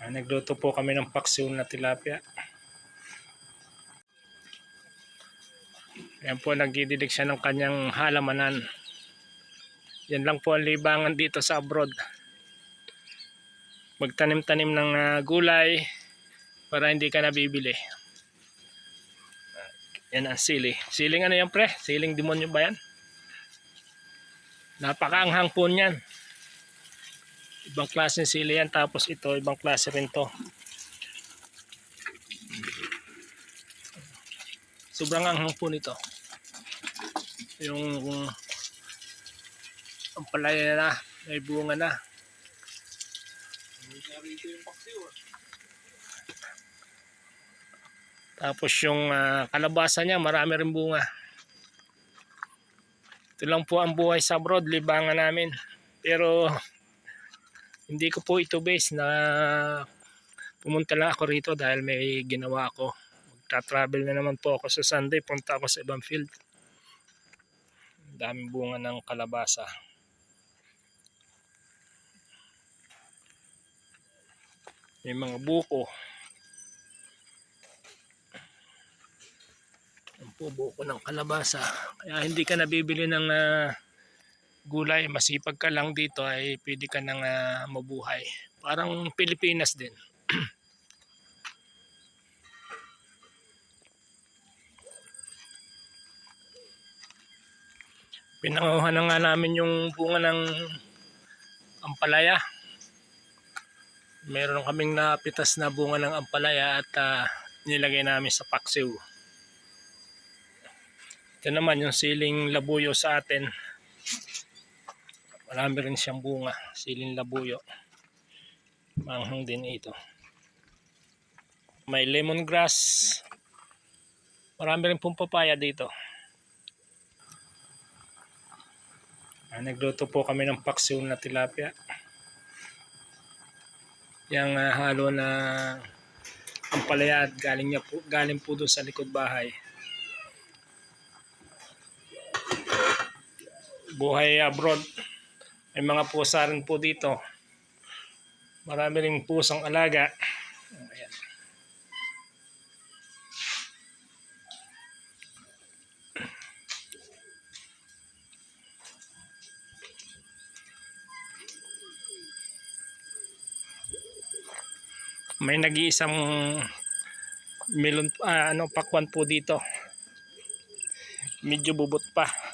Ah, nagluto po kami ng paksiw na tilapia. Ayan po, nagdidilig siya ng kanyang halamanan. Yan lang po ang libangan dito sa abroad. Magtanim-tanim ng ah, gulay para hindi ka nabibili. Yan ang sili. Siling ano yan pre? Siling demonyo ba yan? Napakaanghang po niyan. Ibang klase ng sili yan. Tapos ito, ibang klase rin to. Sobrang anghang po nito. Yung ang palaya na, may bunga na. Tapos yung ah, kalabasa niya, marami rin bunga. Ito lang po ang buhay sa abroad, libangan namin. Pero hindi ko po ito base na pumunta lang ako rito dahil may ginawa ako. Magta-travel na naman po ako sa Sunday, punta ako sa ibang field. Ang daming bunga ng kalabasa. May mga buko. Yan po buko ng kalabasa. Kaya hindi ka nabibili ng ah, gulay, masipag ka lang dito ay pwede ka nang ah, mabuhay. Parang Pilipinas din. Pinanguha na nga namin yung bunga ng ampalaya. Meron kaming napitas na bunga ng ampalaya at ah, nilagay namin sa paksiw. Ito naman yung siling labuyo sa atin. Marami rin siyang bunga, siling labuyo. Manghang din ito. May lemongrass. Marami rin pong papaya dito. Ah, nagluto po kami ng paksiw na tilapia. Yang ah, halo na ang palaya at galing, niya po, galing po doon sa likod bahay. Buhay abroad. May mga pusa rin po dito. Marami rin pusang alaga. Ayan. May nag-iisang melon ah, ano pakwan po dito. Medyo bubot pa.